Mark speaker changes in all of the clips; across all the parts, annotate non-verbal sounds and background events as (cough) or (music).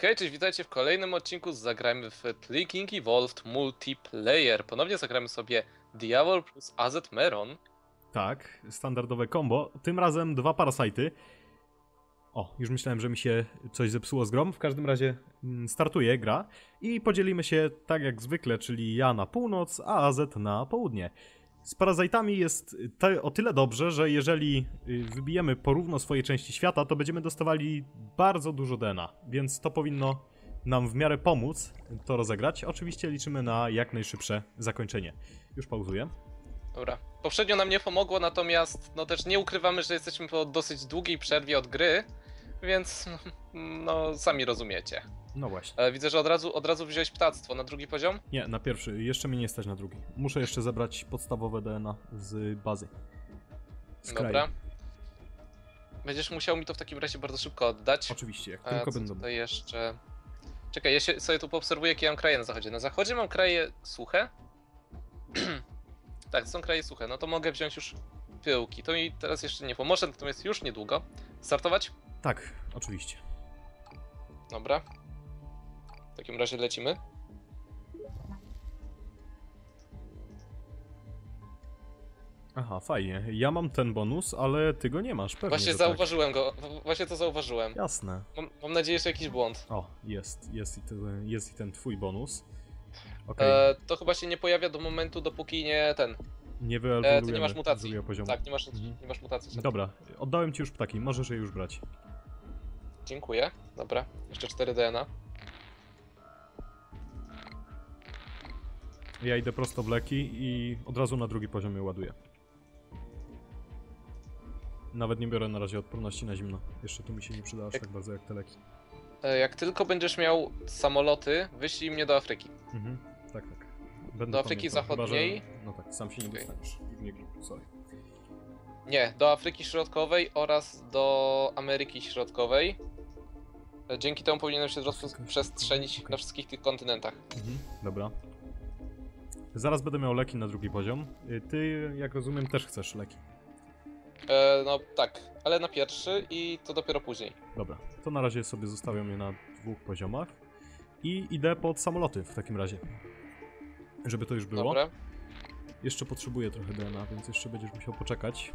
Speaker 1: Hej, cześć, witajcie w kolejnym odcinku z Zagrajmy w Clicking Evolved Multiplayer. Ponownie zagramy sobie Diablo plus AZ Meron.
Speaker 2: Tak, standardowe combo. Tym razem dwa parasajty. O, już myślałem, że mi się coś zepsuło z grą. W każdym razie mm, startuje gra i podzielimy się tak jak zwykle, czyli ja na północ, a AZ na południe. Z parazajtami jest te, o tyle dobrze, że jeżeli y, wybijemy porówno swoje części świata, to będziemy dostawali bardzo dużo DNA, więc to powinno nam w miarę pomóc to rozegrać. Oczywiście liczymy na jak najszybsze zakończenie. Już pauzuję.
Speaker 1: Dobra. Poprzednio nam nie pomogło, natomiast no też nie ukrywamy, że jesteśmy po dosyć długiej przerwie od gry, więc (laughs) no sami rozumiecie.
Speaker 2: No właśnie.
Speaker 1: Ale widzę, że od razu, od razu wziąłeś ptactwo na drugi poziom.
Speaker 2: Nie, na pierwszy. Jeszcze mnie nie stać na drugi. Muszę jeszcze zebrać podstawowe DNA z bazy. Z kraju.
Speaker 1: Dobra. Będziesz musiał mi to w takim razie bardzo szybko oddać.
Speaker 2: Oczywiście, jak tylko
Speaker 1: co
Speaker 2: będą.
Speaker 1: tutaj jeszcze... Czekaj, ja się, sobie tu poobserwuję, jakie mam kraje na zachodzie. Na zachodzie mam kraje suche. (clears throat) tak, to są kraje suche. No to mogę wziąć już pyłki. To mi teraz jeszcze nie pomoże, natomiast już niedługo. Startować?
Speaker 2: Tak, oczywiście.
Speaker 1: Dobra. W takim razie lecimy.
Speaker 2: Aha, fajnie. Ja mam ten bonus, ale ty go nie masz, pewnie.
Speaker 1: Właśnie
Speaker 2: że tak.
Speaker 1: zauważyłem go. w- Właśnie to zauważyłem.
Speaker 2: Jasne.
Speaker 1: Mam, mam nadzieję, że jakiś błąd.
Speaker 2: O, jest, jest i ten, jest i ten twój bonus. Okej,
Speaker 1: E, to chyba się nie pojawia do momentu, dopóki nie ten.
Speaker 2: nie
Speaker 1: E,
Speaker 2: wyelbolujemy
Speaker 1: ty nie masz mutacji.
Speaker 2: drugiego poziomu.
Speaker 1: Tak, nie masz,
Speaker 2: Mhm.
Speaker 1: nie masz mutacji.
Speaker 2: Dobra, oddałem ci już ptaki, możesz je już brać.
Speaker 1: Dziękuję. Dobra, jeszcze 4 DNA.
Speaker 2: Ja idę prosto w leki i od razu na drugi poziom je ładuję. Nawet nie biorę na razie odporności na zimno. Jeszcze tu mi się nie przyda aż tak bardzo jak te leki.
Speaker 1: E, Jak tylko będziesz miał samoloty, wyślij mnie do Afryki.
Speaker 2: Mhm, tak, tak. Będę
Speaker 1: Do Afryki
Speaker 2: pamiętał, chyba,
Speaker 1: Zachodniej?
Speaker 2: że- No tak, sam się nie
Speaker 1: Okej.
Speaker 2: dostaniesz. Nie sorry.
Speaker 1: Nie, do Afryki Środkowej oraz do Ameryki Środkowej. E, Dzięki temu powinienem się rozprzestrzenić
Speaker 2: Środkowa,
Speaker 1: na wszystkich tych kontynentach.
Speaker 2: Mhm, dobra. Zaraz będę miał leki na drugi poziom. Y, Ty, jak rozumiem, też chcesz leki.
Speaker 1: E, no tak, ale na pierwszy i to dopiero później.
Speaker 2: Dobra, to na razie sobie zostawiam je na dwóch poziomach. I idę pod samoloty w takim razie. Żeby to już było.
Speaker 1: Dobra.
Speaker 2: Jeszcze potrzebuję trochę DNA, więc jeszcze będziesz musiał poczekać.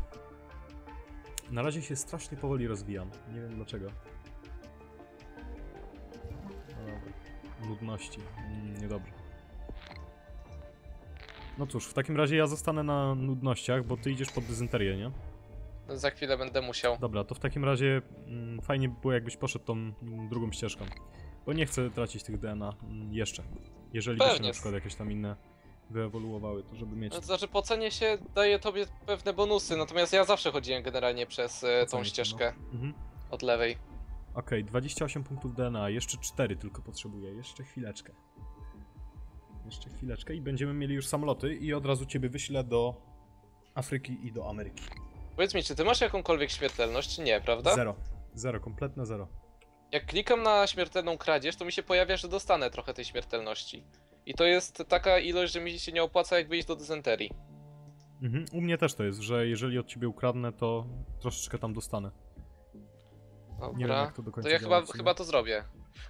Speaker 2: Na razie się strasznie powoli rozwijam. Nie wiem dlaczego. Dobra. Nudności. Mm, niedobrze. No cóż, w takim razie ja zostanę na nudnościach, bo ty idziesz pod dezynterię, nie?
Speaker 1: Za chwilę będę musiał.
Speaker 2: Dobra, to w takim razie mm, fajnie by było, jakbyś poszedł tą mm, drugą ścieżką. Bo nie chcę tracić tych DNA mm, jeszcze. Jeżeli by się
Speaker 1: Pewnie.
Speaker 2: na przykład jakieś tam inne wyewoluowały, to żeby mieć.
Speaker 1: No, To znaczy po cenie się daje tobie pewne bonusy, natomiast ja zawsze chodziłem generalnie przez e, tą
Speaker 2: się,
Speaker 1: ścieżkę
Speaker 2: Mhm.
Speaker 1: od lewej.
Speaker 2: Okej, 28 punktów DNA, jeszcze 4 tylko potrzebuję, jeszcze chwileczkę. Jeszcze chwileczkę i będziemy mieli już samoloty i od razu ciebie wyślę do Afryki i do Ameryki.
Speaker 1: Powiedz mi, czy ty masz jakąkolwiek śmiertelność, czy nie, prawda?
Speaker 2: Zero. Zero, kompletne zero.
Speaker 1: Jak klikam na śmiertelną kradzież, to mi się pojawia, że dostanę trochę tej śmiertelności. I to jest taka ilość, że mi się nie opłaca jak wyjść do dysenterii.
Speaker 2: Mhm. U mnie też to jest, że jeżeli od ciebie ukradnę, to troszeczkę tam dostanę.
Speaker 1: Dobra.
Speaker 2: Nie wiem jak to do końca
Speaker 1: to ja
Speaker 2: działa
Speaker 1: chyba, chyba to zrobię.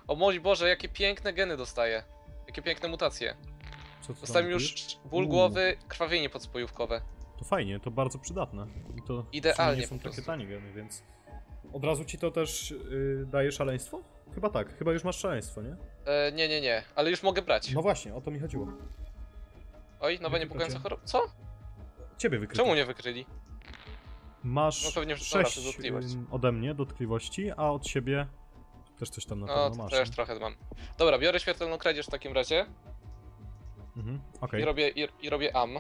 Speaker 1: O mój Boże, jakie piękne geny dostaję. Jakie piękne mutacje.
Speaker 2: Co
Speaker 1: Dostałem
Speaker 2: tam
Speaker 1: już ból
Speaker 2: Uuu.
Speaker 1: głowy, krwawienie podspojówkowe.
Speaker 2: To fajnie, to bardzo przydatne. I to
Speaker 1: Idealnie
Speaker 2: nie są
Speaker 1: po
Speaker 2: takie
Speaker 1: prostu.
Speaker 2: tanie geny, więc... Od razu ci to też yy, daje szaleństwo? Chyba tak, chyba już masz szaleństwo, nie?
Speaker 1: E, nie, nie, nie, ale już mogę brać.
Speaker 2: No właśnie, o to mi chodziło.
Speaker 1: Oj, nowa
Speaker 2: nie
Speaker 1: niepokojąca choroba. Co?
Speaker 2: Ciebie wykryto.
Speaker 1: Czemu nie wykryli?
Speaker 2: Masz
Speaker 1: No pewnie, że dobra, to
Speaker 2: 6
Speaker 1: dotkliwość.
Speaker 2: ode mnie dotkliwości, a od siebie też coś tam na
Speaker 1: No,
Speaker 2: pewno
Speaker 1: to
Speaker 2: masz.
Speaker 1: też
Speaker 2: nie?
Speaker 1: trochę mam. Dobra, biorę śmiertelną kradzież w takim razie
Speaker 2: Mhm, okej.
Speaker 1: i, robię, i, i robię am.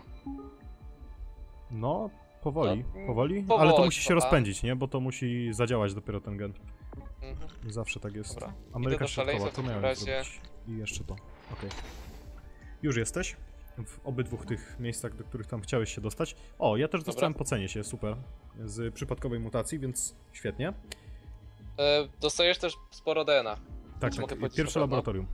Speaker 2: No, powoli,
Speaker 1: No,
Speaker 2: powoli,
Speaker 1: powoli,
Speaker 2: ale to musi się
Speaker 1: to, a?
Speaker 2: rozpędzić, nie? Bo to musi zadziałać dopiero ten gen.
Speaker 1: Mhm.
Speaker 2: Zawsze tak jest.
Speaker 1: Dobra,
Speaker 2: Ameryka
Speaker 1: do
Speaker 2: Środkowa,
Speaker 1: szaleństwa
Speaker 2: to
Speaker 1: w takim
Speaker 2: miałem
Speaker 1: razie.
Speaker 2: zrobić. I jeszcze to, okej. Już jesteś? W obydwu tych miejscach, do których tam chciałeś się dostać. O, ja też
Speaker 1: Dobra.
Speaker 2: dostałem po cenie się, super. Z przypadkowej mutacji, więc świetnie.
Speaker 1: E, dostajesz też sporo DNA.
Speaker 2: Tak,
Speaker 1: Czy
Speaker 2: tak,
Speaker 1: mogę powiedzieć
Speaker 2: pierwsze
Speaker 1: na pewno?
Speaker 2: laboratorium.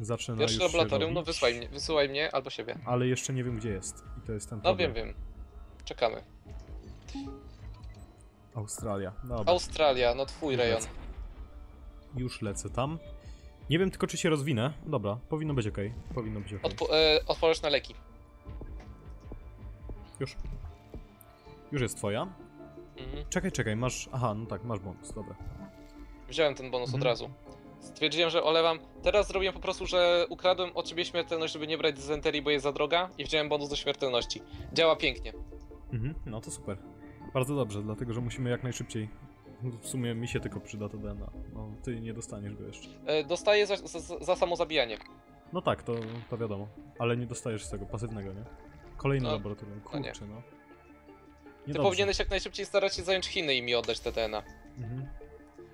Speaker 2: Zacznę na
Speaker 1: Pierwsze
Speaker 2: już się
Speaker 1: laboratorium, no
Speaker 2: robić,
Speaker 1: wysyłaj mnie, wysyłaj mnie albo siebie.
Speaker 2: Ale jeszcze nie wiem, gdzie jest. I to jest ten
Speaker 1: No
Speaker 2: problem.
Speaker 1: wiem, wiem. Czekamy.
Speaker 2: Australia. Dobra,
Speaker 1: Australia, no twój rejon.
Speaker 2: już lecę tam. Nie wiem tylko, czy się rozwinę. Dobra, powinno być ok. Powinno być ok.
Speaker 1: Odpo- e, na leki.
Speaker 2: Już. Już jest twoja.
Speaker 1: Mhm.
Speaker 2: Czekaj, czekaj, masz... Aha, no tak, masz bonus, dobra.
Speaker 1: Wziąłem ten bonus od
Speaker 2: Mhm.
Speaker 1: razu. Stwierdziłem, że olewam. Teraz zrobiłem po prostu, że ukradłem od ciebie śmiertelność, żeby nie brać dysenterii, bo jest za droga i wziąłem bonus do śmiertelności. Działa pięknie.
Speaker 2: Mhm, no to super. Bardzo dobrze, dlatego że musimy jak najszybciej. W sumie mi się tylko przyda to DNA. No, ty nie dostaniesz go jeszcze.
Speaker 1: E, dostaję za, za, za samo zabijanie.
Speaker 2: No tak, to, to wiadomo. Ale nie dostajesz z tego pasywnego, nie? Kolejne
Speaker 1: No,
Speaker 2: laboratorium.
Speaker 1: no nie.
Speaker 2: Kurczę, no.
Speaker 1: Ty
Speaker 2: Niedobrze.
Speaker 1: powinieneś jak najszybciej starać się zająć Chiny i mi oddać te DNA.
Speaker 2: Mhm.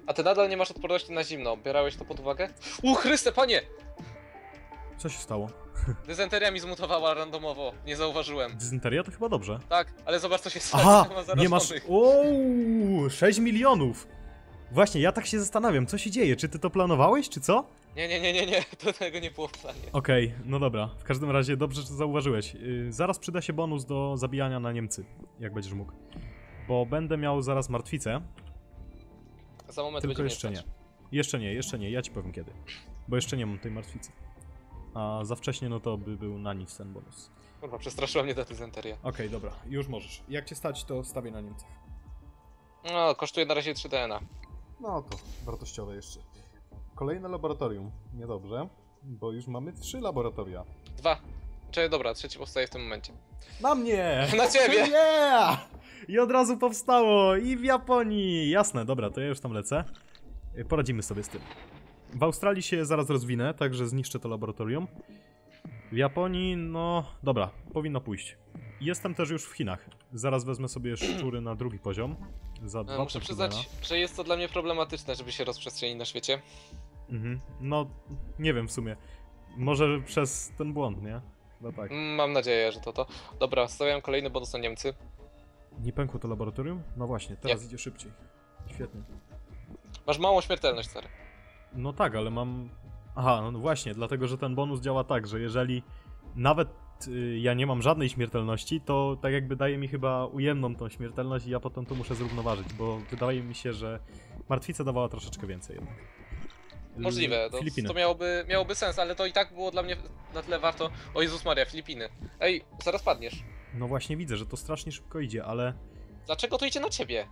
Speaker 1: A ty nadal nie masz odporności na zimno. Bierałeś to pod uwagę? U Chryste, panie!
Speaker 2: Co się stało?
Speaker 1: Dysenteria mi zmutowała randomowo. Nie zauważyłem.
Speaker 2: Dysenteria to chyba dobrze.
Speaker 1: Tak, ale zobacz co się stało.
Speaker 2: Aha! Nie masz... Ooo! 6 milionów! Właśnie, ja tak się zastanawiam, co się dzieje? Czy ty to planowałeś, czy co?
Speaker 1: Nie, nie, nie, nie, nie. (laughs) To tego nie było w planie.
Speaker 2: Okej, no dobra. W każdym razie dobrze, że to zauważyłeś. Yy, zaraz przyda się bonus do zabijania na Niemcy, jak będziesz mógł. Bo będę miał zaraz martwicę,
Speaker 1: Za moment
Speaker 2: tylko jeszcze nie. Jeszcze nie, jeszcze nie, ja ci powiem kiedy. Bo jeszcze nie mam tej martwicy. A za wcześnie, no to by był na nic ten bonus.
Speaker 1: Kurwa, przestraszyła mnie ta dysenteria.
Speaker 2: Okej, dobra, już możesz. Jak cię stać, to stawię na Niemcach.
Speaker 1: No, kosztuje na razie 3 DNA.
Speaker 2: No to wartościowe jeszcze. Kolejne laboratorium. Niedobrze, bo już mamy trzy laboratoria.
Speaker 1: Dwa. Czy dobra, trzeci powstaje w tym momencie.
Speaker 2: Na mnie! (laughs)
Speaker 1: Na ciebie!
Speaker 2: Yeah! I od razu powstało! I w Japonii! Jasne, dobra, to ja już tam lecę. Poradzimy sobie z tym. W Australii się zaraz rozwinę, także zniszczę to laboratorium. W Japonii, no dobra, powinno pójść. Jestem też już w Chinach. Zaraz wezmę sobie szczury na drugi poziom. Za dwa
Speaker 1: E, Muszę
Speaker 2: punkty
Speaker 1: przyznać, że jest to dla mnie problematyczne, żeby się rozprzestrzenić na świecie.
Speaker 2: Mhm. No, nie wiem w sumie. Może przez ten błąd, nie? Chyba tak.
Speaker 1: Mm, Mam nadzieję, że to to. Dobra, stawiam kolejny bonus na Niemcy.
Speaker 2: Nie pękło to laboratorium? No właśnie, teraz idzie szybciej. Świetnie.
Speaker 1: Masz małą śmiertelność, stary.
Speaker 2: No tak, ale mam. Aha, no właśnie, dlatego że ten bonus działa tak, że jeżeli nawet y, ja nie mam żadnej śmiertelności, to tak jakby daje mi chyba ujemną tą śmiertelność i ja potem to muszę zrównoważyć, bo wydaje mi się, że martwica dawała troszeczkę więcej jednak. L-
Speaker 1: Możliwe, to,
Speaker 2: Filipiny.
Speaker 1: to miałoby, miałoby sens, ale to i tak było dla mnie na tyle warto. O Jezus Maria, Filipiny. Ej, zaraz padniesz.
Speaker 2: No właśnie widzę, że to strasznie szybko idzie, ale
Speaker 1: Dlaczego to idzie na ciebie?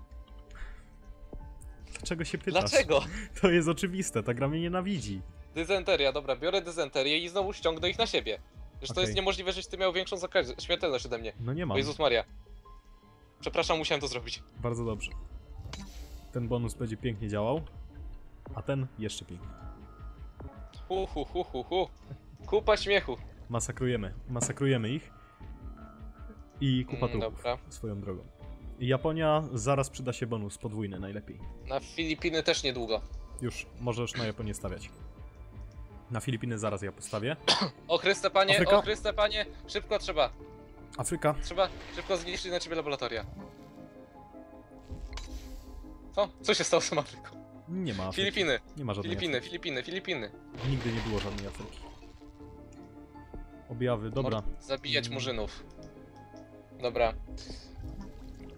Speaker 2: dlaczego się pytasz?
Speaker 1: Dlaczego? (laughs)
Speaker 2: To jest oczywiste, ta gra mnie nienawidzi.
Speaker 1: Dysenteria, dobra, biorę dysenterię i znowu ściągnę ich na siebie. Że to
Speaker 2: Okej.
Speaker 1: jest niemożliwe, żeś ty miał większą śmiertelność ode mnie.
Speaker 2: No nie
Speaker 1: O
Speaker 2: mam.
Speaker 1: Jezus Maria. Przepraszam, musiałem to zrobić.
Speaker 2: Bardzo dobrze. Ten bonus będzie pięknie działał, a ten jeszcze piękniej.
Speaker 1: Hu, hu, hu, hu, hu. Kupa śmiechu.
Speaker 2: Masakrujemy. Masakrujemy ich. I kupa
Speaker 1: Mm,
Speaker 2: trupów,
Speaker 1: dobra.
Speaker 2: swoją drogą. Japonia, zaraz przyda się bonus podwójny najlepiej.
Speaker 1: Na Filipiny też niedługo.
Speaker 2: Już, możesz na Japonię stawiać. Na Filipiny zaraz ja postawię. (clears throat)
Speaker 1: O Chryste panie,
Speaker 2: Afryka?
Speaker 1: o Chryste panie, szybko trzeba.
Speaker 2: Afryka.
Speaker 1: Trzeba szybko zniszczyć na ciebie laboratoria. Co? Co się stało z tą Afryką?
Speaker 2: Nie ma Afryki.
Speaker 1: Filipiny,
Speaker 2: Nie ma żadnej
Speaker 1: Filipiny,
Speaker 2: Afryki.
Speaker 1: Filipiny, Filipiny.
Speaker 2: Nigdy nie było żadnej Afryki. Objawy, dobra.
Speaker 1: Mor- Zabijać murzynów. Dobra.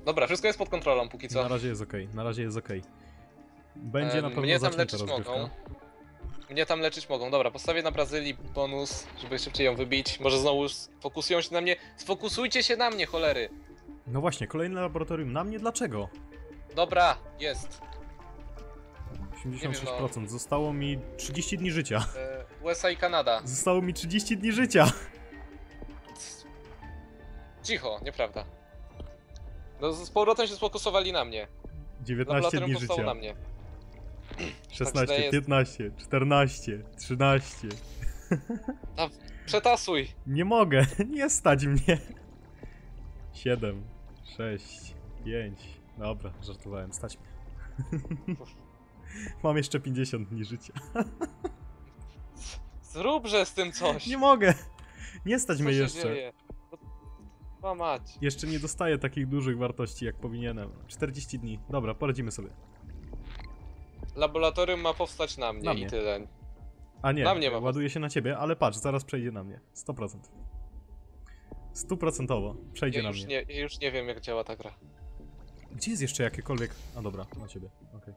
Speaker 1: Dobra, wszystko jest pod kontrolą póki co.
Speaker 2: Na razie jest okej, na razie jest okej. Będzie
Speaker 1: Em,
Speaker 2: na pewno
Speaker 1: Mnie tam leczyć mogą. Mnie tam leczyć mogą. Dobra, postawię na Brazylii bonus, żeby szybciej ją wybić. Może znowu sfokusują się na mnie. Sfokusujcie się na mnie, cholery.
Speaker 2: No właśnie, kolejne laboratorium. Na mnie dlaczego?
Speaker 1: Dobra, jest.
Speaker 2: 86%. Zostało mi 30 dni życia.
Speaker 1: E, USA i Kanada.
Speaker 2: Zostało mi 30 dni życia.
Speaker 1: Cicho, nieprawda. No z powrotem się sfokusowali na mnie.
Speaker 2: 19
Speaker 1: Laboratorium
Speaker 2: dni życia.
Speaker 1: na mnie.
Speaker 2: 16,
Speaker 1: jest.
Speaker 2: 15, 14, 13.
Speaker 1: Przetasuj!
Speaker 2: Nie mogę, (laughs) nie stać mnie. 7, 6, 5. Dobra, żartowałem, stać mnie. (laughs) (laughs) Mam jeszcze 50 dni życia. (laughs)
Speaker 1: Zróbże z tym coś!
Speaker 2: Nie mogę. Nie stać
Speaker 1: Co
Speaker 2: mnie jeszcze.
Speaker 1: mać.
Speaker 2: Jeszcze nie dostaję takich dużych wartości jak powinienem. 40 dni. Dobra, poradzimy sobie.
Speaker 1: Laboratorium ma powstać na mnie
Speaker 2: Na
Speaker 1: i
Speaker 2: mnie.
Speaker 1: tyle.
Speaker 2: A nie,
Speaker 1: Na mnie ma
Speaker 2: ładuje się na ciebie, ale patrz, zaraz przejdzie na mnie. 100%. Stuprocentowo. Przejdzie
Speaker 1: Ja
Speaker 2: na
Speaker 1: już
Speaker 2: mnie.
Speaker 1: nie, już nie wiem jak działa ta gra.
Speaker 2: Gdzie jest jeszcze jakiekolwiek... A dobra, na ciebie. Okej.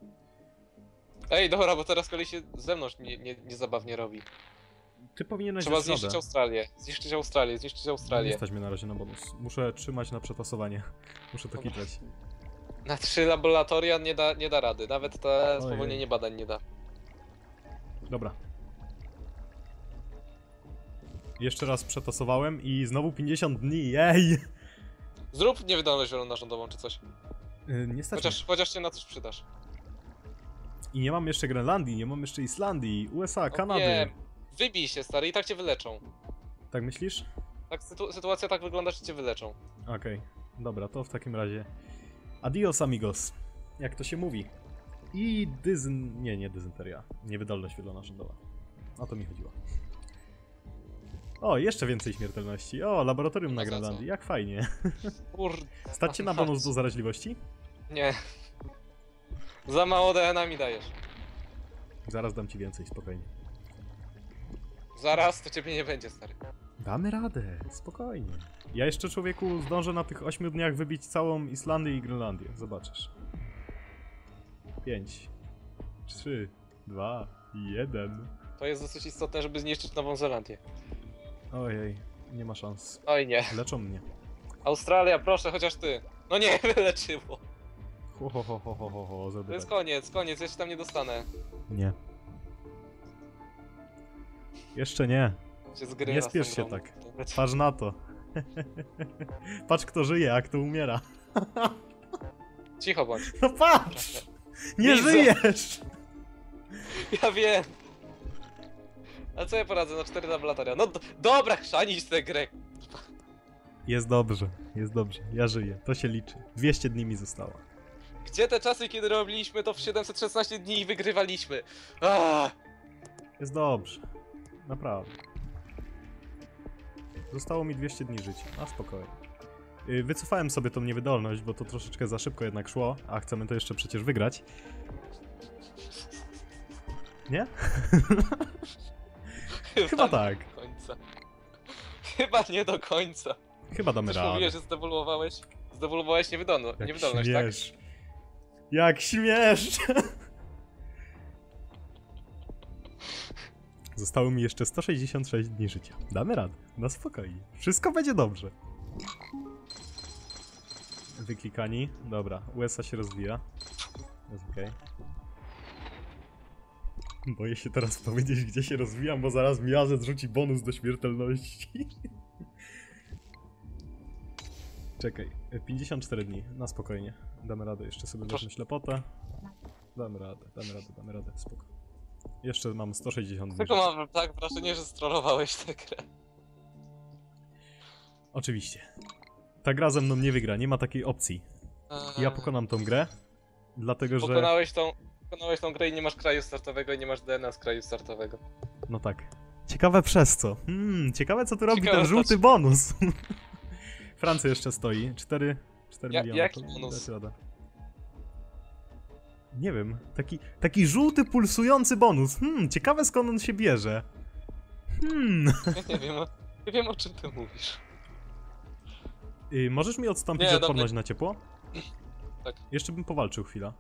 Speaker 1: Ej, dobra, bo teraz kolej się ze mną nie, nie, niezabawnie robi.
Speaker 2: Ty powinieneś
Speaker 1: Trzeba zniszczyć
Speaker 2: radę.
Speaker 1: Australię. Zniszczyć Australię, zniszczyć
Speaker 2: Nie
Speaker 1: Australię.
Speaker 2: stać mnie na razie na bonus. Muszę trzymać na przetasowanie. Muszę to
Speaker 1: Dobra.
Speaker 2: kitrać.
Speaker 1: Na trzy laboratoria nie da, nie da rady. Nawet to
Speaker 2: Ojej.
Speaker 1: spowolnienie badań nie da.
Speaker 2: Dobra. Jeszcze raz przetasowałem i znowu 50 dni, jej!
Speaker 1: Zrób niewydolność zielonarządową czy coś.
Speaker 2: Yy, nie stać
Speaker 1: Chociaż, chociaż się na coś przydasz.
Speaker 2: I nie mam jeszcze Grenlandii, nie mam jeszcze Islandii, USA, Kanady.
Speaker 1: Wiem. Wybij się stary i tak cię wyleczą.
Speaker 2: Tak myślisz?
Speaker 1: Tak, sytu sytuacja tak wygląda, że cię wyleczą.
Speaker 2: Okej, dobra, to w takim razie. Adios, amigos. Jak to się mówi? I dyzyn... Nie, nie dyzynteria. Niewydolność wielonarządowa. O to mi chodziło. O, jeszcze więcej śmiertelności. O, laboratorium na? Grenlandii. Jak fajnie. (laughs) (laughs)
Speaker 1: Kurde.
Speaker 2: Stać cię na bonus do zaraźliwości?
Speaker 1: Nie. Za mało DNA mi dajesz.
Speaker 2: Zaraz dam ci więcej, spokojnie.
Speaker 1: Zaraz to ciebie nie będzie, stary.
Speaker 2: Damy radę, spokojnie. Ja jeszcze człowieku zdążę na tych 8 dniach wybić całą Islandię i Grenlandię. Zobaczysz. 5, 3, 2, 1.
Speaker 1: To jest dosyć istotne, żeby zniszczyć Nową Zelandię.
Speaker 2: Ojej, nie ma szans.
Speaker 1: Oj nie.
Speaker 2: Leczą mnie.
Speaker 1: Australia, proszę, chociaż ty. No nie, (laughs) wyleczyło.
Speaker 2: Ho, ho, ho, ho, ho, ho, ho,
Speaker 1: To
Speaker 2: zrobię
Speaker 1: jest
Speaker 2: tak.
Speaker 1: koniec, koniec, ja się tam nie dostanę.
Speaker 2: Nie. Jeszcze nie.
Speaker 1: Się zgrywa
Speaker 2: Nie
Speaker 1: z tą
Speaker 2: spiesz się
Speaker 1: grą.
Speaker 2: tak. Patrz na to. (laughs) Patrz kto żyje, a kto umiera. (laughs)
Speaker 1: Cicho bądź.
Speaker 2: No patrz! Nie
Speaker 1: Widzę.
Speaker 2: żyjesz! (laughs)
Speaker 1: Ja wiem. A co ja poradzę na cztery laboratoria? No do, dobra, chrzanić tę grę.
Speaker 2: Jest dobrze, jest dobrze. Ja żyję, to się liczy. 200 dni mi zostało.
Speaker 1: Gdzie te czasy, kiedy robiliśmy to w 716 dni i wygrywaliśmy? Ah,
Speaker 2: Jest dobrze. Naprawdę. Zostało mi 200 dni życia. A spokojnie. Yy, Wycofałem sobie tą niewydolność, bo to troszeczkę za szybko jednak szło, a chcemy to jeszcze przecież wygrać. Nie? Chyba tak.
Speaker 1: Nie do końca. Chyba nie do końca.
Speaker 2: Chyba damy
Speaker 1: Coś
Speaker 2: radę.
Speaker 1: mówiłeś, że zdewoluowałeś? Zdewoluowałeś niewydolno,
Speaker 2: Jak
Speaker 1: niewydolność, tak?
Speaker 2: śmiesz. Jak śmiesz! Zostało mi jeszcze 166 dni życia. Damy radę. Na spokojnie. Wszystko będzie dobrze. Wyklikani. Dobra, USA się rozwija. Jest okej. Boję się teraz powiedzieć, gdzie się rozwijam, bo zaraz mi Azet rzuci bonus do śmiertelności. (laughs) Czekaj, 54 dni, na spokojnie. Damy radę, jeszcze sobie
Speaker 1: Proszę.
Speaker 2: weźmy ślepotę. Damy radę, damy radę, damy radę, spoko. Jeszcze mam 160 dni.
Speaker 1: Tylko
Speaker 2: życia.
Speaker 1: mam tak wrażenie, że strollowałeś tę grę.
Speaker 2: Oczywiście. Ta gra ze mną nie wygra, nie ma takiej opcji. Ja
Speaker 1: Eee,
Speaker 2: pokonam tą grę, dlatego że...
Speaker 1: Pokonałeś tą, pokonałeś tą grę i nie masz kraju startowego i nie masz DNA z kraju startowego.
Speaker 2: No tak. Ciekawe przez co. Hmm, ciekawe co tu robi
Speaker 1: Ciekawe
Speaker 2: ten żółty bonus. Francja jeszcze stoi. 4, 4
Speaker 1: Ja-
Speaker 2: miliony.
Speaker 1: jaki bonus?
Speaker 2: Nie wiem. Taki, taki żółty pulsujący bonus. Hmm, ciekawe skąd on się bierze. Hmm. (laughs)
Speaker 1: Ja nie wiem, o- nie wiem o czym ty mówisz.
Speaker 2: Y, możesz mi odstąpić
Speaker 1: Nie,
Speaker 2: odporność
Speaker 1: dobra.
Speaker 2: na ciepło? (clears throat)
Speaker 1: Tak.
Speaker 2: Jeszcze bym powalczył chwilę.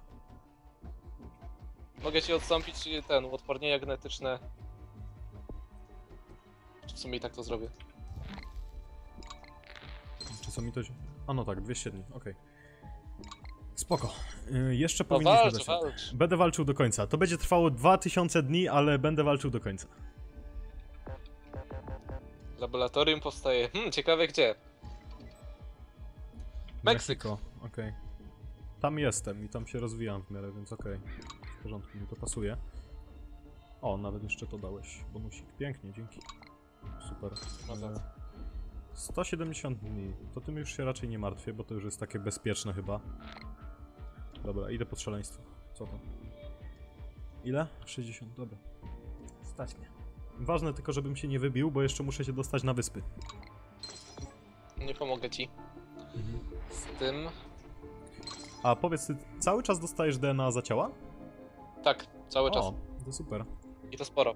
Speaker 1: Mogę ci odstąpić y, ten, uodpornienia genetyczne. W sumie i tak to zrobię.
Speaker 2: Czy co mi to... A no tak, 200 dni, okej. Spoko. Y, jeszcze
Speaker 1: No
Speaker 2: powinniśmy
Speaker 1: walcz, walcz.
Speaker 2: Będę walczył do końca. To będzie trwało 2000 dni, ale będę walczył do końca.
Speaker 1: Laboratorium powstaje. Hmm, ciekawe gdzie. Meksyk.
Speaker 2: Meksyko, okej. Tam jestem i tam się rozwijam w miarę, więc okej. W porządku, mi to pasuje. O, nawet jeszcze to dałeś. Bonusik. Pięknie, dzięki. Super.
Speaker 1: No tak.
Speaker 2: E, 170 dni. To tym już się raczej nie martwię, bo to już jest takie bezpieczne chyba. Dobra, idę pod szaleństwo. Co to? Ile? 60, dobra. Stać mnie. Ważne tylko, żebym się nie wybił, bo jeszcze muszę się dostać na wyspy.
Speaker 1: Nie pomogę ci z tym.
Speaker 2: A powiedz, ty cały czas dostajesz DNA za ciała?
Speaker 1: Tak, cały czas.
Speaker 2: O, to super.
Speaker 1: I to sporo.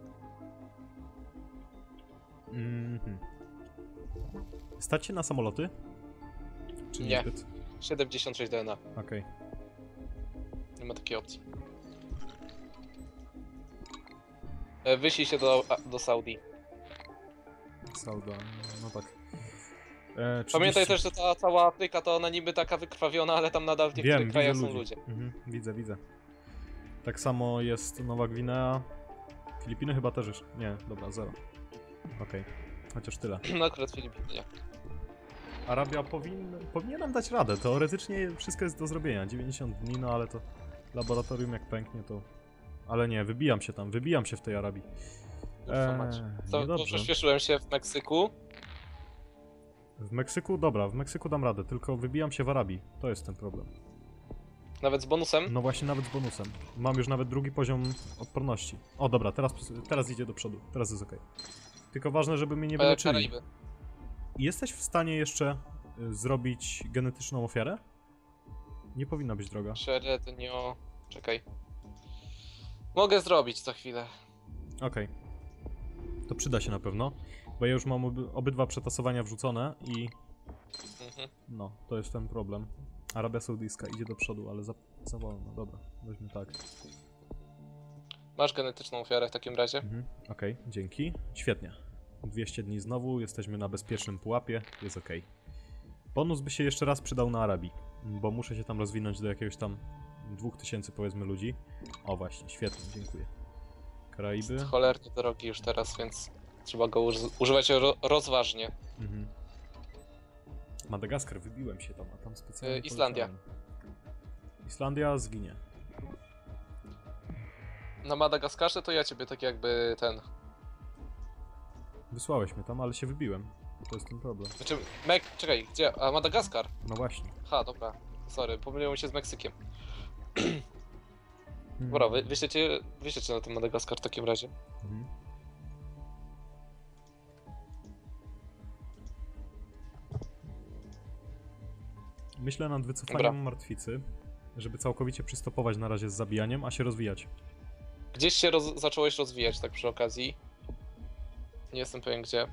Speaker 2: Mhm. Stać się na samoloty? Czy
Speaker 1: Nie.
Speaker 2: niezbyt?
Speaker 1: 76 DNA.
Speaker 2: Okej.
Speaker 1: Nie ma takiej opcji. E, Wyślij się do, a- do Saudi.
Speaker 2: Sauda, no tak. E, 30...
Speaker 1: Pamiętaj też, że ta cała Afryka to ona niby taka wykrwawiona, ale tam nadal w niektórych
Speaker 2: Wiem,
Speaker 1: krajach
Speaker 2: widzę
Speaker 1: są
Speaker 2: ludzi.
Speaker 1: ludzie.
Speaker 2: Mhm, widzę, widzę. Tak samo jest Nowa Gwinea. Filipiny chyba też już. Nie, dobra, zero. Okej, chociaż tyle.
Speaker 1: No akurat Filipiny. nie.
Speaker 2: Arabia powin... powinien nam dać radę. Teoretycznie wszystko jest do zrobienia. 90 dni, no ale to laboratorium jak pęknie to... Ale nie, wybijam się tam, wybijam się w tej Arabii. Eee,
Speaker 1: To, przyspieszyłem się w Meksyku.
Speaker 2: W Meksyku, dobra, w Meksyku dam radę, tylko wybijam się w Arabii. To jest ten problem.
Speaker 1: Nawet z bonusem.
Speaker 2: No właśnie, nawet z bonusem. Mam już nawet drugi poziom odporności. O, dobra, teraz, teraz idzie do przodu. Teraz jest ok. Tylko ważne, żeby mnie nie
Speaker 1: E,
Speaker 2: wyleczyli.
Speaker 1: Karaiby.
Speaker 2: Jesteś w stanie jeszcze y, zrobić genetyczną ofiarę? Nie powinna być droga.
Speaker 1: Średnio. Czekaj. Mogę zrobić za chwilę.
Speaker 2: Okej. To przyda się na pewno, bo ja już mam oby, obydwa przetasowania wrzucone i
Speaker 1: Mhm.
Speaker 2: no, to jest ten problem. Arabia Saudyjska idzie do przodu, ale za, za wolno. Dobra, weźmy tak.
Speaker 1: Masz genetyczną ofiarę w takim razie.
Speaker 2: Mhm. Okej, dzięki. Świetnie. 200 dni znowu, jesteśmy na bezpiecznym pułapie, jest ok. Bonus by się jeszcze raz przydał na Arabii, bo muszę się tam rozwinąć do jakiegoś tam 2000 powiedzmy ludzi. O właśnie, świetnie, dziękuję. Karaiby.
Speaker 1: Jest cholernie drogi już teraz, więc trzeba go uży używać ro rozważnie.
Speaker 2: Mhm. Madagaskar, wybiłem się tam, a tam specjalnie
Speaker 1: Y, Islandia.
Speaker 2: poleciałem. Islandia zginie.
Speaker 1: Na Madagaskarze to ja ciebie tak jakby ten.
Speaker 2: Wysłałeś mnie tam, ale się wybiłem. To jest ten problem.
Speaker 1: Znaczy, Mek. Czekaj, gdzie? A Madagaskar?
Speaker 2: No właśnie.
Speaker 1: Ha, dobra. Sorry, pomyliłem się z Meksykiem.
Speaker 2: Mhm. (clears throat)
Speaker 1: Dobra, wy, wyślecie, wyślecie na ten Madagaskar w takim razie.
Speaker 2: Mhm. Myślę nad wycofaniem
Speaker 1: Dobra.
Speaker 2: martwicy, żeby całkowicie przystopować na razie z zabijaniem, a się rozwijać.
Speaker 1: Gdzieś się roz zacząłeś rozwijać tak przy okazji. Nie jestem pewien gdzie.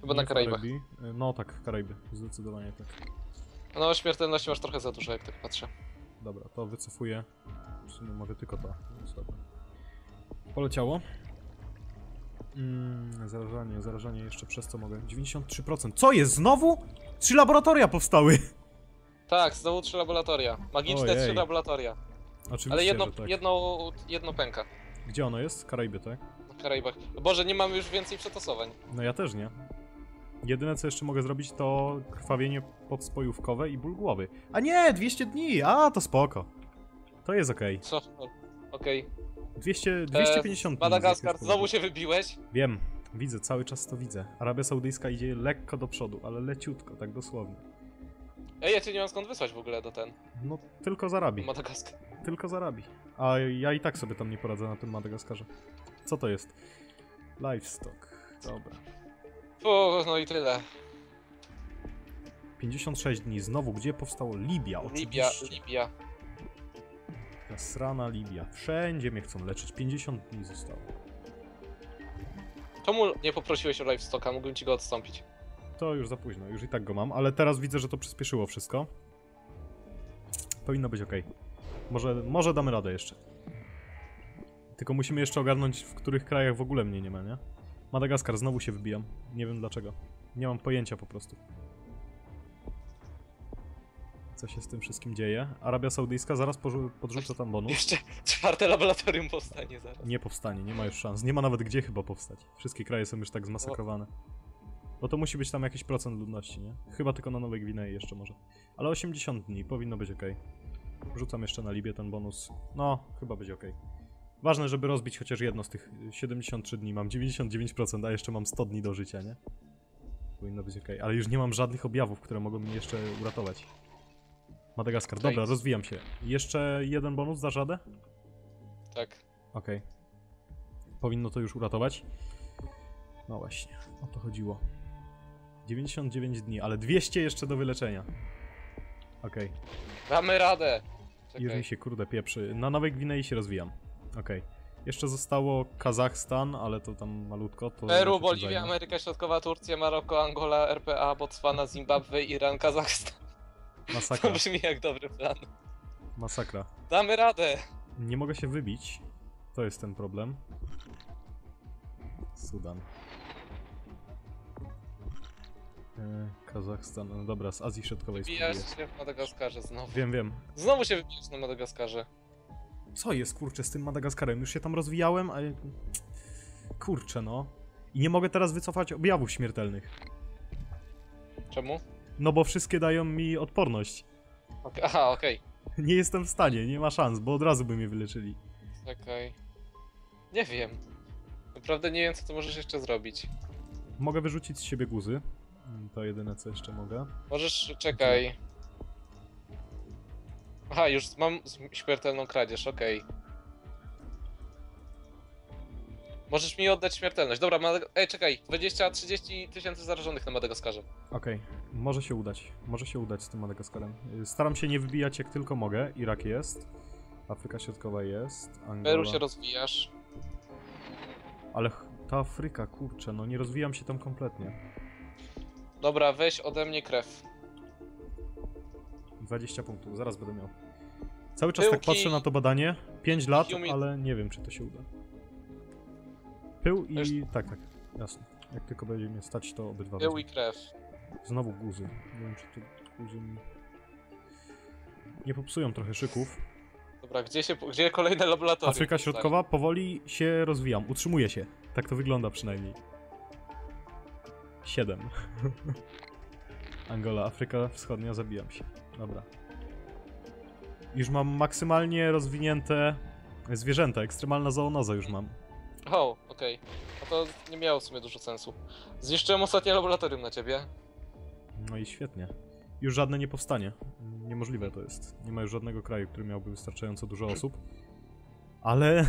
Speaker 1: Chyba
Speaker 2: Nie
Speaker 1: na Karaibach.
Speaker 2: Karaibie. No tak, Karaiby, zdecydowanie tak.
Speaker 1: No, śmiertelności masz trochę za dużo, jak tak patrzę.
Speaker 2: Dobra, to wycofuję. W sumie mogę tylko to. Dobra. Poleciało. Mm, zarażanie, zarażanie jeszcze przez co mogę. 93%. Co jest znowu? Trzy laboratoria powstały!
Speaker 1: Tak, znowu trzy laboratoria. Magiczne
Speaker 2: Ojej.
Speaker 1: trzy laboratoria.
Speaker 2: Oczywiście,
Speaker 1: Ale jedno,
Speaker 2: tak.
Speaker 1: jedno, jedno pęka
Speaker 2: Gdzie ono jest? Karaiby, tak?
Speaker 1: Karaibach. Boże, nie mamy już więcej przetasowań.
Speaker 2: No ja też nie. Jedyne co jeszcze mogę zrobić to krwawienie podspojówkowe i ból głowy. A nie, 200 dni! A, to spoko. To jest okej.
Speaker 1: Co? Okej.
Speaker 2: 200, 250
Speaker 1: E,
Speaker 2: dni.
Speaker 1: Madagaskar, znowu się wybiłeś?
Speaker 2: Wiem, widzę, cały czas to widzę. Arabia Saudyjska idzie lekko do przodu, ale leciutko, tak dosłownie.
Speaker 1: Ej, ja cię nie mam skąd wysłać w ogóle do ten.
Speaker 2: No, tylko z Arabii.
Speaker 1: Madagaskar.
Speaker 2: Tylko z Arabii. A ja i tak sobie tam nie poradzę na tym Madagaskarze. Co to jest? Livestock. Dobra.
Speaker 1: O, no i tyle.
Speaker 2: 56 dni. Znowu, gdzie powstało? Libia,
Speaker 1: Libia,
Speaker 2: oczywiście.
Speaker 1: Libia.
Speaker 2: Srana Libia. Wszędzie mnie chcą leczyć. 50 dni zostało.
Speaker 1: Czemu nie poprosiłeś o livestocka? Mógłbym ci go odstąpić.
Speaker 2: To już za późno, już i tak go mam, ale teraz widzę, że to przyspieszyło wszystko. Powinno być ok. Może, może damy radę jeszcze. Tylko musimy jeszcze ogarnąć, w których krajach w ogóle mnie nie ma, nie? Madagaskar, znowu się wybijam. Nie wiem dlaczego. Nie mam pojęcia po prostu. Co się z tym wszystkim dzieje? Arabia Saudyjska, zaraz podrzucę tam bonus.
Speaker 1: Jeszcze czwarte laboratorium powstanie zaraz.
Speaker 2: Nie powstanie, nie ma już szans. Nie ma nawet gdzie chyba powstać. Wszystkie kraje są już tak zmasakrowane. Bo to musi być tam jakiś procent ludności, nie? Chyba tylko na Nowej Gwinei jeszcze może. Ale 80 dni, powinno być ok. Rzucam jeszcze na Libię ten bonus. No, chyba będzie ok. Ważne, żeby rozbić chociaż jedno z tych 73 dni. Mam 99%, a jeszcze mam 100 dni do życia, nie? Powinno być ok. Ale już nie mam żadnych objawów, które mogą mnie jeszcze uratować. Madagaskar, dobra,
Speaker 1: Okej.
Speaker 2: rozwijam się. Jeszcze jeden bonus za żadę?
Speaker 1: Tak.
Speaker 2: Okej. Powinno to już uratować. No właśnie, o to chodziło. 99 dni, ale 200 jeszcze do wyleczenia. Okej,
Speaker 1: Damy radę. Czekaj.
Speaker 2: mi się kurde pieprzy. Na Nowej Gwinei się rozwijam. Okej. Jeszcze zostało Kazachstan, ale to tam malutko. To
Speaker 1: Peru, Boliwia,
Speaker 2: zajmę.
Speaker 1: Ameryka Środkowa, Turcja, Maroko, Angola, RPA, Botswana, Zimbabwe, Iran, Kazachstan. (laughs) To
Speaker 2: Masakra,
Speaker 1: brzmi jak dobry plan.
Speaker 2: masakra.
Speaker 1: Damy radę.
Speaker 2: Nie mogę się wybić. To jest ten problem. Sudan. E, Kazachstan, no dobra, z Azji Środkowej
Speaker 1: Wybijasz się w Madagaskarze znowu.
Speaker 2: Wiem, wiem.
Speaker 1: Znowu się wybijasz na Madagaskarze.
Speaker 2: Co jest, kurczę, z tym Madagaskarem? Już się tam rozwijałem, a... Kurczę, no. I nie mogę teraz wycofać objawów śmiertelnych.
Speaker 1: Czemu?
Speaker 2: No bo wszystkie dają mi odporność.
Speaker 1: Okej, Aha, okej. (laughs)
Speaker 2: Nie jestem w stanie, nie ma szans, bo od razu by mnie wyleczyli.
Speaker 1: Czekaj. Nie wiem. Naprawdę nie wiem, co tu możesz jeszcze zrobić.
Speaker 2: Mogę wyrzucić z siebie guzy. To jedyne, co jeszcze mogę.
Speaker 1: Możesz, czekaj. Aha, już mam śmiertelną kradzież, okej. Możesz mi oddać śmiertelność. Dobra, Madag- Ej, czekaj. 20-30 tysięcy zarażonych na Madagaskarze.
Speaker 2: Okej, może się udać. Może się udać z tym Madagaskarem. Y, Staram się nie wybijać jak tylko mogę. Irak jest. Afryka Środkowa jest. Angola.
Speaker 1: Peru się rozwijasz.
Speaker 2: Ale ch- ta Afryka, kurczę, no nie rozwijam się tam kompletnie.
Speaker 1: Dobra, weź ode mnie krew.
Speaker 2: 20 punktów, zaraz będę miał. Cały czas tak
Speaker 1: Pyłki-
Speaker 2: patrzę na to badanie. 5 lat,
Speaker 1: Humid-
Speaker 2: ale nie wiem, czy to się uda. Pył i...
Speaker 1: Wiesz-
Speaker 2: Tak, tak, jasne. Jak tylko będzie mnie stać, to obydwa
Speaker 1: Pył i krew.
Speaker 2: Znowu guzy. Nie wiem, czy to guzy mi... Nie popsują trochę szyków.
Speaker 1: Dobra, gdzie się, gdzie kolejne laboratorium?
Speaker 2: Afryka Środkowa powoli się rozwijam. Utrzymuje się. Tak to wygląda przynajmniej. 7. (laughs) Angola, Afryka Wschodnia, zabijam się. Dobra. Już mam maksymalnie rozwinięte zwierzęta. Ekstremalna zoonoza już mam.
Speaker 1: O, okej. No to nie miało w sumie dużo sensu. Zniszczyłem ostatnie laboratorium na ciebie.
Speaker 2: No i świetnie. Już żadne nie powstanie. Niemożliwe to jest. Nie ma już żadnego kraju, który miałby wystarczająco dużo osób. Ale... (laughs)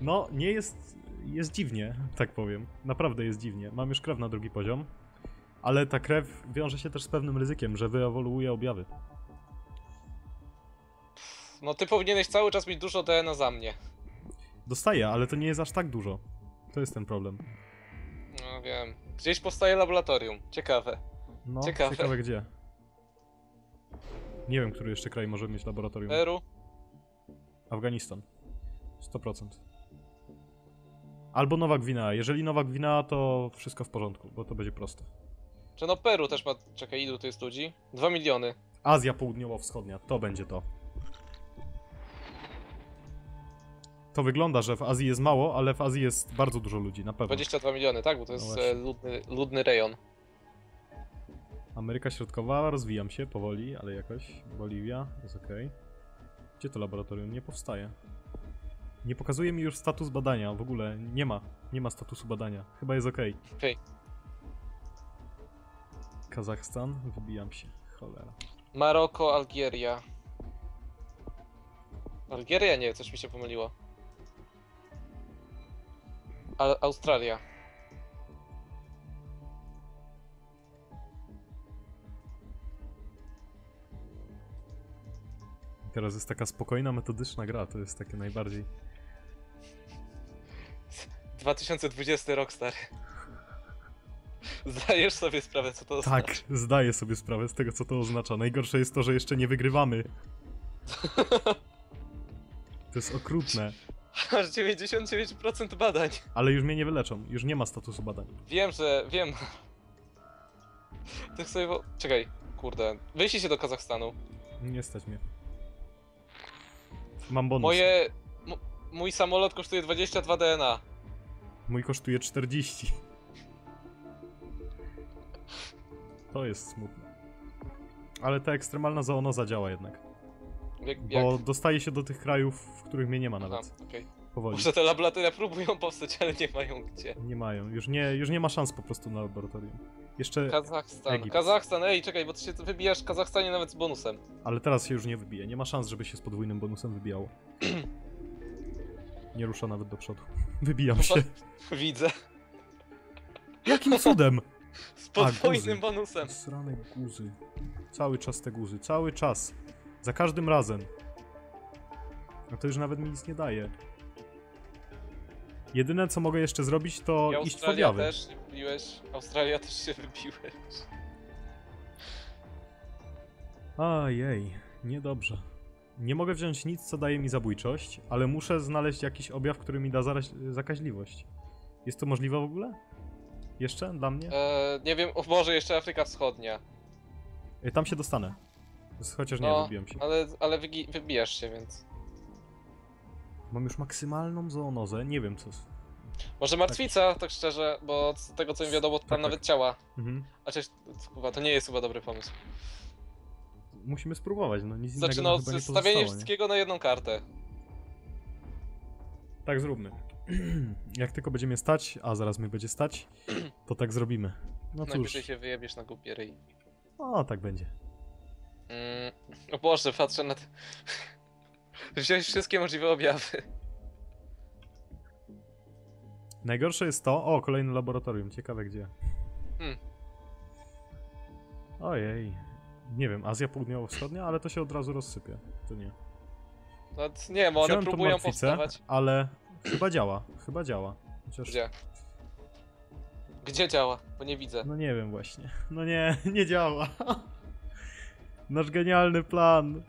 Speaker 2: No, nie jest... Jest dziwnie, tak powiem. Naprawdę jest dziwnie. Mam już krew na drugi poziom. Ale ta krew wiąże się też z pewnym ryzykiem, że wyewoluuje objawy.
Speaker 1: No ty powinieneś cały czas mieć dużo DNA za mnie.
Speaker 2: Dostaję, ale to nie jest aż tak dużo. To jest ten problem.
Speaker 1: No wiem. Gdzieś powstaje laboratorium. Ciekawe.
Speaker 2: No,
Speaker 1: Ciekawe.
Speaker 2: ciekawe gdzie. Nie wiem, który jeszcze kraj może mieć laboratorium.
Speaker 1: Peru?
Speaker 2: Afganistan. 100%. Albo Nowa Gwinea. Jeżeli Nowa Gwinea, to wszystko w porządku, bo to będzie proste.
Speaker 1: Czy no Peru też ma... Czekaj, ilu tu jest ludzi? Dwa miliony.
Speaker 2: Azja Południowo-Wschodnia, to będzie to. To wygląda, że w Azji jest mało, ale w Azji jest bardzo dużo ludzi, na pewno.
Speaker 1: 22 miliony, tak? Bo to jest
Speaker 2: No właśnie.
Speaker 1: e, ludny, ludny rejon.
Speaker 2: Ameryka Środkowa, rozwijam się powoli, ale jakoś. Boliwia, jest ok. Gdzie to laboratorium? Nie powstaje. Nie pokazuje mi już status badania, w ogóle nie ma. Nie ma statusu badania. Chyba jest ok.
Speaker 1: Okej.
Speaker 2: Kazachstan, wybijam się. Cholera.
Speaker 1: Maroko, Algieria. Algieria? Nie, coś mi się pomyliło. A Australia.
Speaker 2: Teraz jest taka spokojna, metodyczna gra, to jest takie najbardziej. (laughs)
Speaker 1: 2020 rok, stary. (laughs) Zdajesz sobie sprawę, co to
Speaker 2: Tak,
Speaker 1: znaczy?
Speaker 2: zdaję sobie sprawę z tego, co to oznacza. Najgorsze jest to, że jeszcze nie wygrywamy. (laughs) To jest okrutne,
Speaker 1: Masz 99% badań.
Speaker 2: ale już mnie nie wyleczą. Już nie ma statusu badań.
Speaker 1: Wiem, że... wiem. Tak sobie... wo- Czekaj, kurde. Wyślijcie do Kazachstanu.
Speaker 2: Nie stać mnie. Mam bonus.
Speaker 1: Moje... M- mój samolot kosztuje 22 DNA.
Speaker 2: Mój kosztuje 40. To jest smutne. Ale ta ekstremalna zoonoza działa jednak.
Speaker 1: Jak,
Speaker 2: Bo
Speaker 1: jak...
Speaker 2: dostaje się do tych krajów, w których mnie nie ma
Speaker 1: Aha,
Speaker 2: nawet. Powoli.
Speaker 1: Może te laboratoria próbują powstać, ale nie mają gdzie.
Speaker 2: Nie mają. Już nie, już nie ma szans po prostu na laboratorium. Jeszcze...
Speaker 1: Kazachstan.
Speaker 2: Egipt.
Speaker 1: Kazachstan, ej, czekaj, bo ty się wybijasz w Kazachstanie nawet z bonusem.
Speaker 2: Ale teraz się już nie wybije. Nie ma szans, żeby się z podwójnym bonusem wybijało. Nie rusza nawet do przodu. (laughs) Wybijam się.
Speaker 1: Widzę.
Speaker 2: Jakim cudem?
Speaker 1: Z podwójnym bonusem.
Speaker 2: Srane guzy. Cały czas te guzy. Cały czas. Za każdym razem. A to już nawet mi nic nie daje. Jedyne co mogę jeszcze zrobić to
Speaker 1: I
Speaker 2: iść w
Speaker 1: Australia
Speaker 2: objawy.
Speaker 1: też się wybiłeś. Australia też się wybiłeś.
Speaker 2: Ajej, niedobrze. Nie mogę wziąć nic, co daje mi zabójczość, ale muszę znaleźć jakiś objaw, który mi da zakaźliwość. Jest to możliwe w ogóle? Jeszcze? Dla mnie?
Speaker 1: E, nie wiem, o Boże, jeszcze Afryka Wschodnia.
Speaker 2: Ej, Tam się dostanę. Chociaż nie,
Speaker 1: No,
Speaker 2: wybiłem się.
Speaker 1: ale, ale wygi- wybijasz się, więc...
Speaker 2: Mam już maksymalną zoonozę, nie wiem co... z-
Speaker 1: Może martwica, tak szczerze, bo z tego co mi wiadomo, to tam
Speaker 2: Tak,
Speaker 1: nawet
Speaker 2: tak.
Speaker 1: ciała.
Speaker 2: Mhm.
Speaker 1: A cześć, chyba to nie jest chyba dobry pomysł.
Speaker 2: Musimy spróbować, no nic
Speaker 1: Znaczy
Speaker 2: innego
Speaker 1: no,
Speaker 2: chyba nie
Speaker 1: stawienie
Speaker 2: pozostało, nie?
Speaker 1: wszystkiego na jedną kartę.
Speaker 2: Tak zróbmy. (clears throat) Jak tylko będziemy stać, a zaraz mnie będzie stać, to tak zrobimy. No cóż,
Speaker 1: Najwyżej się wyjebiesz na głupie ryj.
Speaker 2: o tak będzie.
Speaker 1: Mm, o Boże, patrzę na... (laughs) Wziąłeś wszystkie możliwe objawy.
Speaker 2: Najgorsze jest to... O, kolejne laboratorium, ciekawe gdzie.
Speaker 1: Hmm.
Speaker 2: Ojej. Nie wiem, Azja Południowo-Wschodnia, ale to się od razu rozsypie. To nie.
Speaker 1: No, nie, bo one
Speaker 2: Wziąłem
Speaker 1: próbują
Speaker 2: martwicę,
Speaker 1: powstawać.
Speaker 2: ale chyba działa, chyba działa. Chociaż...
Speaker 1: Gdzie? Gdzie działa? Bo nie widzę.
Speaker 2: No nie wiem właśnie. No nie, (laughs) nie działa. Nasz genialny plan.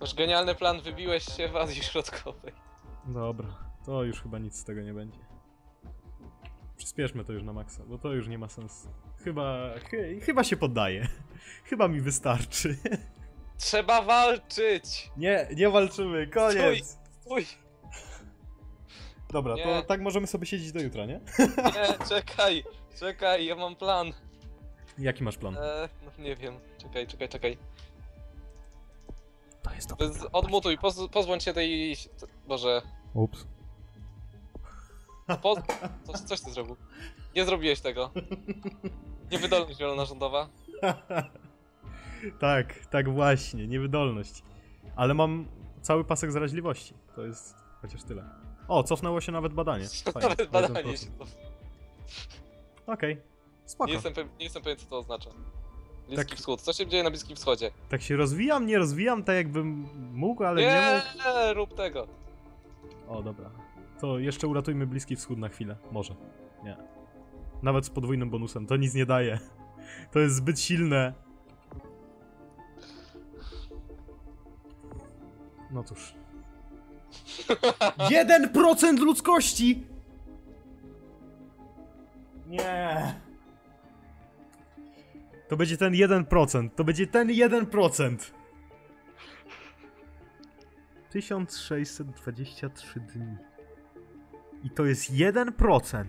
Speaker 1: Masz genialny plan, wybiłeś się w Azji Środkowej.
Speaker 2: Dobra, to już chyba nic z tego nie będzie. Przyspieszmy to już na maksa, bo to już nie ma sensu. Chyba, chy, chyba się poddaję. (laughs) Chyba mi wystarczy. (laughs)
Speaker 1: Trzeba walczyć!
Speaker 2: Nie, nie walczymy, koniec.
Speaker 1: Stój!
Speaker 2: Dobra,
Speaker 1: Nie.
Speaker 2: to tak możemy sobie siedzieć do jutra, nie?
Speaker 1: Nie, czekaj! Czekaj, ja mam plan.
Speaker 2: Jaki masz plan?
Speaker 1: E, no nie wiem. Czekaj, czekaj, czekaj.
Speaker 2: To jest
Speaker 1: Z- Odmutuj, poz, pozbądź się tej... Boże.
Speaker 2: Ups.
Speaker 1: Po... Coś, coś ty zrobił. Nie zrobiłeś tego. Niewydolność wielonarządowa.
Speaker 2: tak, tak właśnie, niewydolność. Ale mam cały pasek zaraźliwości. To jest chociaż tyle. O, cofnęło się nawet badanie. (laughs) Fajnie,
Speaker 1: Nawet
Speaker 2: na
Speaker 1: badanie
Speaker 2: 1%.
Speaker 1: się.
Speaker 2: Okej, spoko.
Speaker 1: Nie jestem, pew... nie jestem pewien, co to oznacza. Bliski
Speaker 2: Tak.
Speaker 1: Wschód. Co się dzieje na Bliskim Wschodzie?
Speaker 2: Tak się rozwijam, nie rozwijam, tak jakbym mógł, ale nie,
Speaker 1: Nie, rób tego.
Speaker 2: mógł. O, dobra. To jeszcze uratujmy Bliski Wschód na chwilę. Może. Nie. Nawet z podwójnym bonusem. To nic nie daje. (laughs) To jest zbyt silne. No cóż. 1% ludzkości! Nie. To będzie ten 1%. To będzie ten 1%. 1623 dni. I to jest 1%.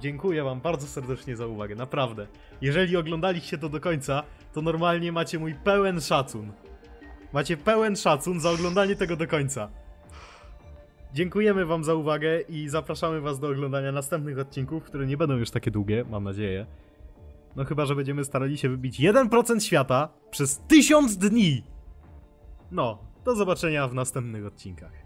Speaker 2: Dziękuję wam bardzo serdecznie za uwagę, naprawdę. Jeżeli oglądaliście to do końca, to normalnie macie mój pełen szacun. Macie pełen szacun za oglądanie tego do końca. Dziękujemy wam za uwagę i zapraszamy was do oglądania następnych odcinków, które nie będą już takie długie, mam nadzieję. No chyba, że będziemy starali się wybić 1% świata przez 1000 dni. No, do zobaczenia w następnych odcinkach.